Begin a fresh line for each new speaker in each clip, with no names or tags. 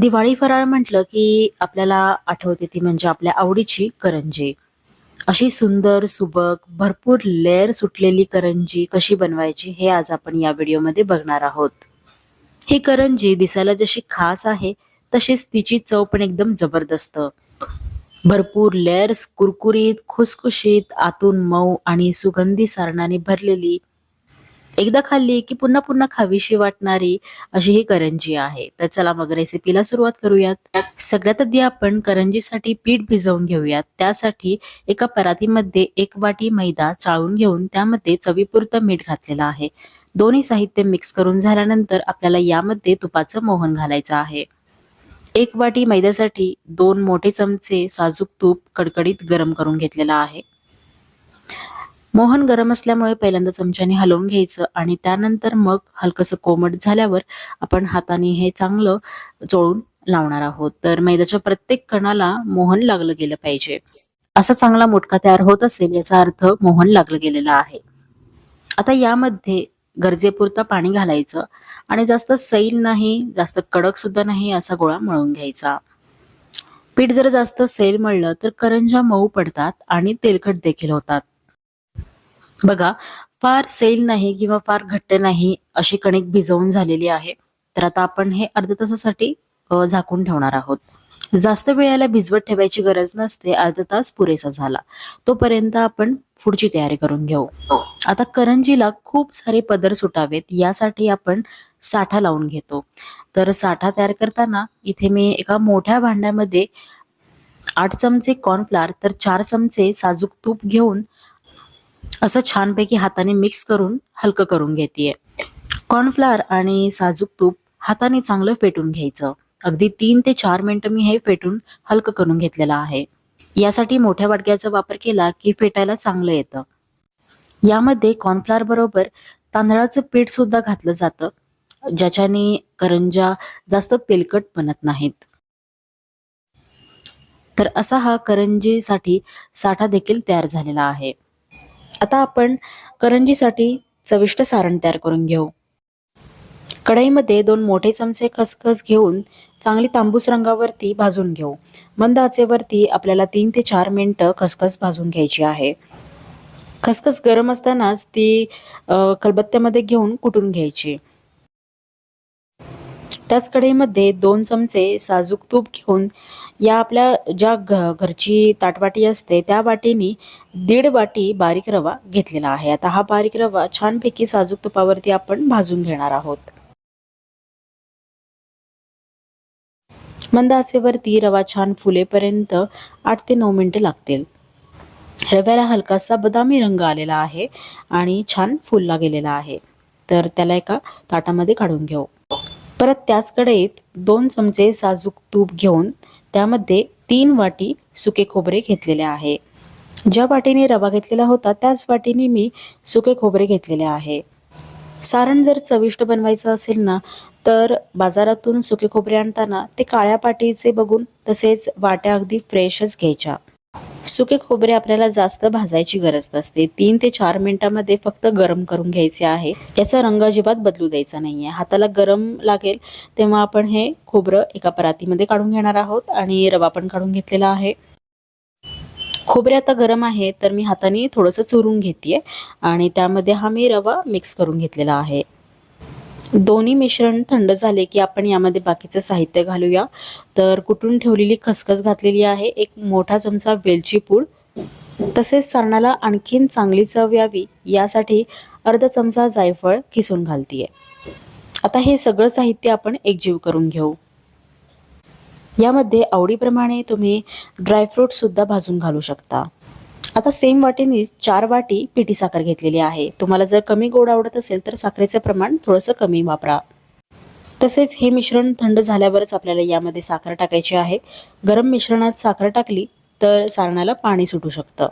दिवाळी फराळ म्हटलं की आपल्याला आठवते ती म्हणजे आपल्या आवडीची करंजी. अशी सुंदर सुबक भरपूर लेअर सुटलेली करंजी कशी बनवायची हे आज आपण या व्हिडिओमध्ये बघणार आहोत. ही करंजी दिसायला जशी खास आहे तशीच तिची चव पण एकदम जबरदस्त. भरपूर लेअर्स कुरकुरीत खुसखुशीत आतून मऊ आणि सुगंधी सारणाने भरलेली एकदा खाल्ली की पुन्हा पुन्हा खावीशी वाटणारी अशी ही करंजी आहे. तर चला मग रेसिपीला सुरुवात करूयात. सगळ्यात आधी आपण करंजीसाठी पीठ भिजवून घेऊयात. त्यासाठी एका परातीमध्ये एक वाटी मैदा चाळून घेऊन त्यामध्ये चवीपुरतं मीठ घातलेलं आहे. दोन्ही साहित्य मिक्स करून झाल्यानंतर आपल्याला यामध्ये तुपाचं मोहन घालायचं आहे. एक वाटी मैद्यासाठी दोन मोठे चमचे साजूक तूप कडकडीत गरम करून घेतलेला आहे. मोहन गरम असल्यामुळे पहिल्यांदा चमच्याने हलवून घ्यायचं आणि त्यानंतर मग हलकंसं कोमट झाल्यावर आपण हाताने हे चांगलं चोळून लावणार आहोत. तर मैद्याच्या प्रत्येक कणाला मोहन लागलं गेलं पाहिजे. असा चांगला मोटका तयार होत असेल याचा अर्थ मोहन लागलं गेलेला आहे. आता यामध्ये गरजेपुरतं पाणी घालायचं आणि जास्त सैल नाही जास्त कडक सुद्धा नाही असा गोळा मळून घ्यायचा. पीठ जर जास्त सैल मळलं तर करंजा मऊ पडतात आणि तेलकट देखील होतात. बघा फार सैल नाही किंवा फार घट्ट नाही अशी कणिक भिजवून झालेली आहे. तर आता आपण हे अर्ध्या तासासाठी झाकून ठेवणार आहोत. जास्त वेळेला भिजवत ठेवायची गरज नसते अर्धा तास पुरेसा झाला. तोपर्यंत आपण पुढची तयारी करून घेऊ. आता करंजीला खूप सारे पदर सुटावेत यासाठी आपण साठा लावून घेतो. तर साठा तयार करताना इथे मी एका मोठ्या भांड्यामध्ये आठ चमचे कॉर्नफ्लावर तर चार चमचे साजूक तूप घेऊन असं छानपैकी हाताने मिक्स करून हलकं करून घेते कॉर्नफ्लॉर आणि साजूक तूप हाताने चांगलं फेटून घ्यायचं. अगदी तीन ते चार मिनिटं मी हे फेटून हलकं करून घेतलेलं आहे. यासाठी मोठ्या वाटक्याचा वापर केला की फेटायला चांगलं येतं. यामध्ये कॉर्नफ्लावर बरोबर तांदळाचं पीठ सुद्धा घातलं जातं ज्याच्याने करंजा जास्त तेलकट बनत नाहीत. तर असा हा करंजीसाठी साठा देखील तयार झालेला आहे. आता आपण करंजीसाठी चविष्ट सारण तयार करून घेऊ. कढईमध्ये दोन मोठे चमचे खसखस घेऊन चांगली तांबूस रंगावरती भाजून घेऊ. मंद आचेवरती आपल्याला तीन ते चार मिनटं खसखस भाजून घ्यायची आहे. खसखस गरम असतानाच ती कलबत्त्यामध्ये खलबत्त्यामध्ये घेऊन कुटून घ्यायची. त्याच कढईमध्ये दोन चमचे साजूक तूप घेऊन या आपल्या ज्या घ घरची ताटवाटी असते त्या वाटीनी दीड वाटी बारीक रवा घेतलेला आहे. आता हा बारीक रवा छानपैकी साजूक तुपावरती आपण भाजून घेणार आहोत. मंद आचेवरती रवा छान फुलेपर्यंत आठ ते नऊ मिनिटं लागतील. रव्याला हलकासा बदामी रंग आलेला आहे आणि छान फुलला गेलेला आहे. तर त्याला एका ताटामध्ये काढून घेऊ. परत त्याच कढईत दोन चमचे साजूक तूप घेऊन त्यामध्ये तीन वाटी सुके खोबरे घेतलेले आहे. ज्या वाटीने रवा घेतलेला होता त्याच वाटीने मी सुके खोबरे घेतलेले आहे. सारण जर चविष्ट बनवायचं असेल ना तर बाजारातून सुके खोबरे आणताना ते काळ्या पाटीचे बघून तसेच वाट्या अगदी फ्रेशच घ्यायच्या. सुके खोबरे आपल्याला जास्त भाजायची गरज नसते. तीन ते चार मिनिटामध्ये फक्त गरम करून घ्यायचे आहे. याचा रंग अजिबात बदलू द्यायचा नाही आहे हाताला गरम लागेल तेव्हा आपण हे खोबरं एका परातीमध्ये काढून घेणार आहोत आणि रवा पण काढून घेतलेला आहे. खोबरे आता गरम आहे तर मी हाताने थोडंसं चुरून घेते आणि त्यामध्ये हा मी रवा मिक्स करून घेतलेला आहे. दोन्ही मिश्रण थंड झाले की आपण यामध्ये बाकीचं साहित्य घालूया. तर कुटून ठेवलेली खसखस घातलेली आहे? एक मोठा चमचा वेलची पूड. तसेच सारणाला आणखीन चांगली चव यावी. यासाठी अर्धा चमचा जायफळ किसून घालतीये. आता हे सगळं साहित्य आपण एकजीव करून घेऊ. यामध्ये आवडीप्रमाणे तुम्ही ड्रायफ्रूटसुद्धा भाजून घालू शकता. आता सेम वाटीने चार वाटी पिठी साखर घेतलेली आहे. तुम्हाला जर कमी गोड आवडत असेल तर साखरेचं प्रमाण थोडंसं कमी वापरा. तसेच हे मिश्रण थंड झाल्यावरच आपल्याला यामध्ये साखर टाकायची आहे. गरम मिश्रणात साखर टाकली तर सारणाला पाणी सुटू शकतं.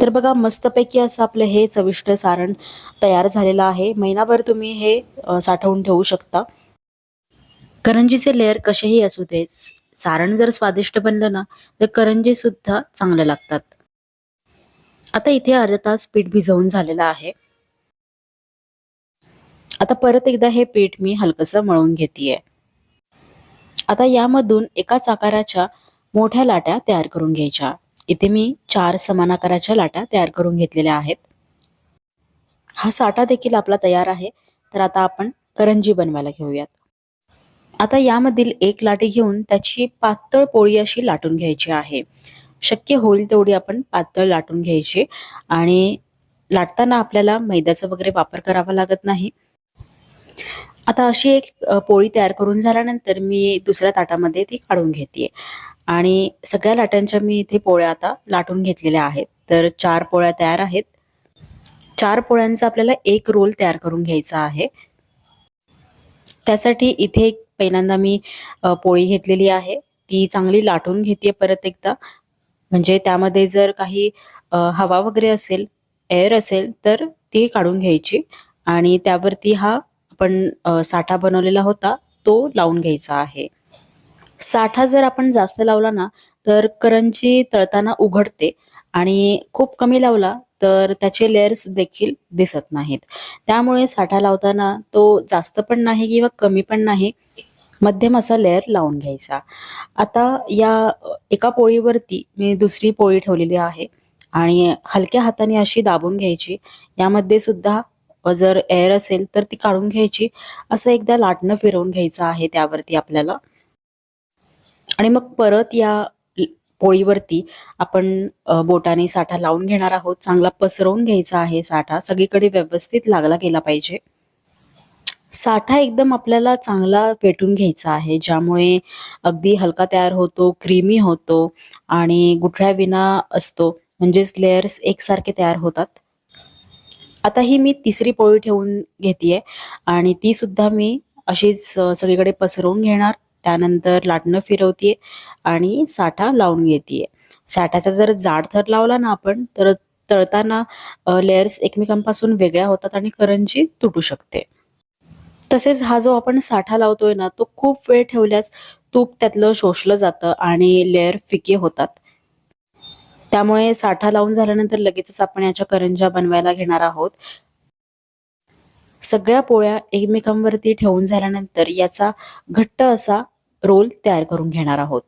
तर बघा मस्तपैकी असं आपलं हे चविष्ट सारण तयार झालेलं आहे. महिनाभर तुम्ही हे साठवून ठेवू शकता. करंजीचे लेअर कसेही असू दे सारण जर स्वादिष्ट बनलं ना तर करंजी सुद्धा चांगलं लागतात. आता इथे अर्धा तास पीठ भिजवून झालेलं आहे. आता परत एकदा हे पीठ मी हलकसं मळून घेतेय. आता यामधून एकाच आकाराच्या मोठ्या लाट्या तयार करून घ्यायच्या. इथे मी चार समान आकाराच्या लाट्या तयार करून घेतलेल्या आहेत. हा साठा देखील आपला तयार आहे. तर आता आपण करंजी बनवायला घेऊयात. आता यामधील एक लाटी घेऊन त्याची पातळ पोळी अशी लाटून घ्यायची आहे. शक्य होईल तेवढी आपण पातळ लाटून घ्यायची. आणि लाटताना आपल्याला मैद्याचा वगैरे वापर करावा लागत नाही. आता अशी एक पोळी तयार करून झाल्यानंतर मी दुसऱ्या ताटामध्ये ती काढून घेते. आणि सगळ्या लाटांच्या मी इथे पोळ्या आता लाटून घेतलेल्या आहेत. तर चार पोळ्या तयार आहेत. चार पोळ्यांचा आपल्याला एक रोल तयार करून घ्यायचा आहे. त्यासाठी इथे पहिल्यांदा मी पोळी घेतलेली आहे. ती चांगली लाटून घेते परत एकदा. म्हणजे त्यामध्ये जर काही हवा वगैरे असेल एअर असेल तर ती काढून घ्यायची. आणि त्यावरती हा आपण साठा बनवलेला होता तो लावून घ्यायचा आहे. साठा जर आपण जास्त लावला ना तर करंजी तळताना उघडते. आणि खूप कमी लावला तर त्याचे लेअर्स देखील दिसत नाहीत. त्यामुळे साठा लावताना तो जास्त पण नाही किंवा कमी पण नाही. मध्यम असा लेअर लावून घ्यायचा. आता या एका पोळीवरती मी दुसरी पोळी ठेवलेली आहे आणि हलक्या हाताने अशी दाबून घ्यायची. यामध्ये सुद्धा जर एअर असेल तर ती काढून घ्यायची. असं एकदा लाटणं फिरवून घ्यायचं आहे त्यावरती आपल्याला. आणि मग परत या पोळीवरती आपण बोटाने साठा लावून घेणार आहोत. चांगला पसरवून घ्यायचा आहे साठा. सगळीकडे व्यवस्थित लागला गेला पाहिजे. साठा एकदम आपल्याला चांगला पेटून घ्यायचा आहे ज्यामुळे अगदी हलका तयार होतो क्रीमी होतो आणि गुठळ्या विना असतो. म्हणजेच लेयर्स एकसारखे तयार होतात. आता ही मी तिसरी पोळी ठेवून घेतेय आणि ती सुद्धा मी अशीच सगळीकडे पसरवून घेणार. त्यानंतर लाटणं फिरवते आणि साठा लावून घेते साठाचा जर जाड थर लावला ना आपण तर तळताना लेयर्स एकमेकांपासून वेगळ्या होतात आणि करंजी तुटू शकते. तसेच हा जो आपण साठा लावतोय ना तो खूप वेळ ठेवल्यास तूप त्यातलं शोषलं जातं आणि लेअर फिके होतात. त्यामुळे साठा लावून झाल्यानंतर लगेचच आपण याच्या करंज्या बनवायला घेणार आहोत. सगळ्या पोळ्या एकमेकांवरती ठेवून झाल्यानंतर याचा घट्ट असा रोल तयार करून घेणार आहोत.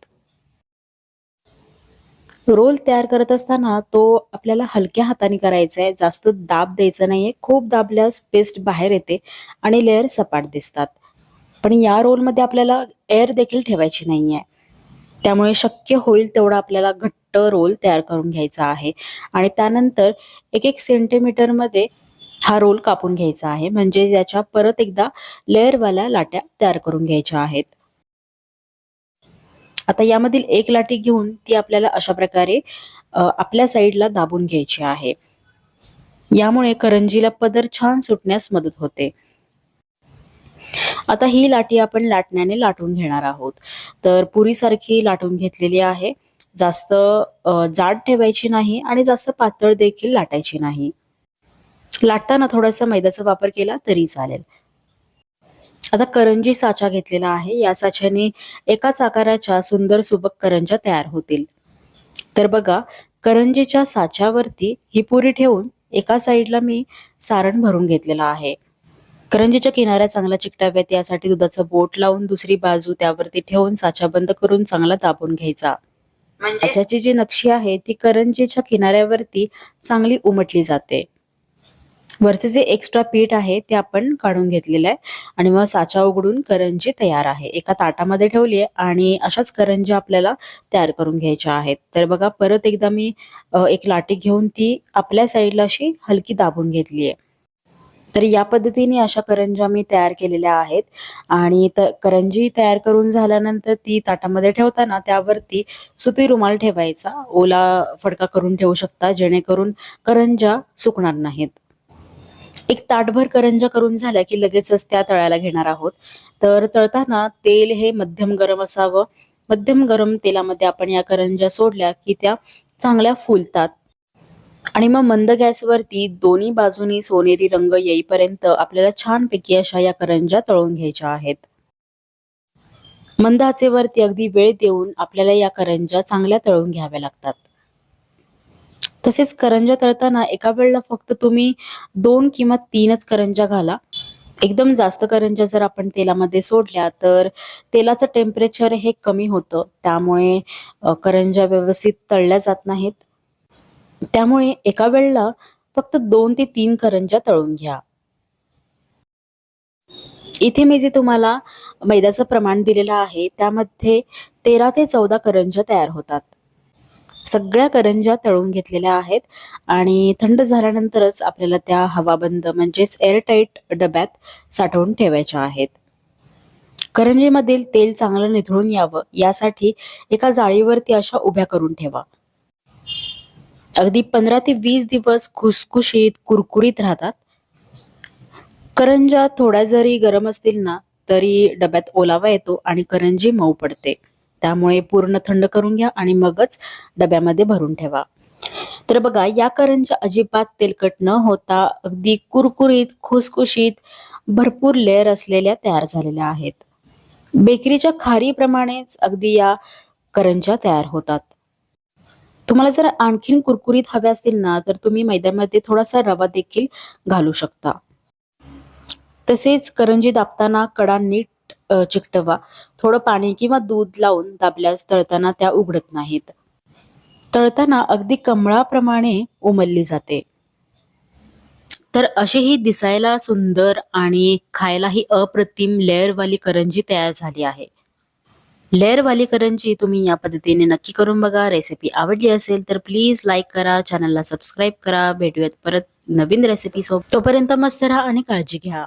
रोल तयार करत असताना तो आपल्याला हलक्या हाताने करायचा आहे जास्त दाब द्यायचा नाहीये. खूप दाबल्यास पेस्ट बाहेर येते आणि लेअर सपाट दिसतात. पण या रोलमध्ये आपल्याला एअर देखील ठेवायची नाही आहे त्यामुळे शक्य होईल तेवढा आपल्याला घट्ट रोल तयार करून घ्यायचा आहे. आणि त्यानंतर एक एक सेंटीमीटरमध्ये हा रोल कापून घ्यायचा आहे. म्हणजे याच्या परत एकदा लेअरवाल्या लाट्या तयार करून घ्यायच्या आहेत. आता यामधील एक लाटी घेऊन ती आपल्याला अशा प्रकारे आपल्या साईडला दाबून घ्यायची आहे. यामुळे करंजीला पदर छान सुटण्यास मदत होते. आता ही लाटी आपण लाटण्याने लाटून घेणार आहोत. तर पुरीसारखी लाटून घेतलेली आहे. जास्त जाड ठेवायची नाही आणि जास्त पातळ देखील लाटायची नाही. लाटताना थोडासा मैद्याचा वापर केला तरी चालेल. आता करंजी साचा घेतलेला आहे. या साच्याने एकाच आकाराच्या सुंदर सुबक करंजा तयार होतील. तर बघा करंजीच्या साच्यावरती ही पुरी ठेवून एका साईडला मी सारण भरून घेतलेलं आहे. करंजीच्या किनाऱ्या चांगल्या चिकटाव्यात यासाठी दुधाचं बोट लावून दुसरी बाजू त्यावरती ठेवून साचा बंद करून चांगला दाबून घ्यायचा. साच्याची जी नक्षी आहे ती करंजीच्या किनाऱ्यावरती चांगली उमटली जाते. वरचे जे एक्स्ट्रा पीठ आहे ते आपण काढून घेतलेलं आहे. आणि मग साचा उघडून करंजी तयार आहे. एका ताटामध्ये ठेवली आहे आणि अशाच करंजी आपल्याला तयार करून घ्यायच्या आहेत. तर बघा परत एकदा मी एक लाटी घेऊन ती आपल्या साईडला अशी हलकी दाबून घेतली आहे. तर या पद्धतीने अशा करंज्या मी तयार केलेल्या आहेत. आणि त करंजी तयार करून झाल्यानंतर ती ताटामध्ये ठेवताना त्यावरती सुती रुमाल ठेवायचा. ओला फडका करून ठेवू शकता जेणेकरून करंज्या सुकणार नाहीत. एक ताटभर करंजा करून झाल्या की लगेचच त्या तळायला घेणार आहोत. तर तळताना तेल हे मध्यम गरम असावं. मध्यम गरम तेलामध्ये आपण या करंजा सोडल्या की त्या चांगल्या फुलतात. आणि मग मंद गॅसवरती दोन्ही बाजूनी सोनेरी रंग येईपर्यंत आपल्याला छानपैकी अशा या करंजा तळून घ्यायच्या आहेत. मंद आचेवरती अगदी वेळ देऊन आपल्याला या करंजा चांगल्या तळून घ्याव्या लागतात. तसेच करंजा तळताना एका वेळेला फक्त तुम्ही दोन किंवा तीनच करंजा घाला. एकदम जास्त करंज्या जर आपण तेलामध्ये सोडल्या तर तेलाचं टेम्परेचर हे कमी होतं. त्यामुळे करंजा करंज्या व्यवस्थित तळल्या जात नाहीत. त्यामुळे एका वेळेला फक्त दोन ते तीन करंज्या तळून घ्या. इथे मी जे तुम्हाला मैद्याचं प्रमाण दिलेलं आहे त्यामध्ये तेरा ते चौदा करंज्या तयार होतात. सगळ्या करंज्या तळून घेतलेल्या आहेत. आणि थंड झाल्यानंतरच आपल्याला त्या हवाबंद म्हणजेच एअरटाईट डब्यात साठवून ठेवायच्या आहेत. करंजीमधील तेल चांगलं निथळून यावं यासाठी एका जाळीवरती अशा उभ्या करून ठेवा. अगदी पंधरा ते वीस दिवस खुसखुशीत कुरकुरीत राहतात. करंजा थोड्या जरी गरम असतील ना तरी डब्यात ओलावा येतो आणि करंजी मऊ पडते. त्यामुळे पूर्ण थंड करून घ्या आणि मगच डब्यामध्ये भरून ठेवा. तर बघा या करंजा अजिबात तेलकट न होता अगदी कुरकुरीत खुसखुशीत भरपूर लेअर असलेल्या तयार झालेल्या आहेत. बेकरीच्या खारीप्रमाणेच अगदी या करंजा तयार होतात. तुम्हाला जर आणखीन कुरकुरीत हव्या असतील ना तर तुम्ही मैद्यामध्ये थोडासा रवा देखील घालू शकता. तसेच करंजी दाबताना कडा नीट चिकटवा. थोडं पाणी किंवा दूध लावून दाबल्यास तळताना त्या उघडत नाहीत. तळताना अगदी कमळाप्रमाणे उमलली जाते. तर अशी ही दिसायला सुंदर आणि खायलाही अप्रतिम लेअरवाली करंजी तयार झाली आहे. लेअरवाली करंजी तुम्ही या पद्धतीने नक्की करून बघा. रेसिपी आवडली असेल तर प्लीज लाईक करा चॅनलला सबस्क्राईब करा. भेटूयात परत नवीन रेसिपी सोबत. तोपर्यंत मस्त राहा आणि काळजी घ्या.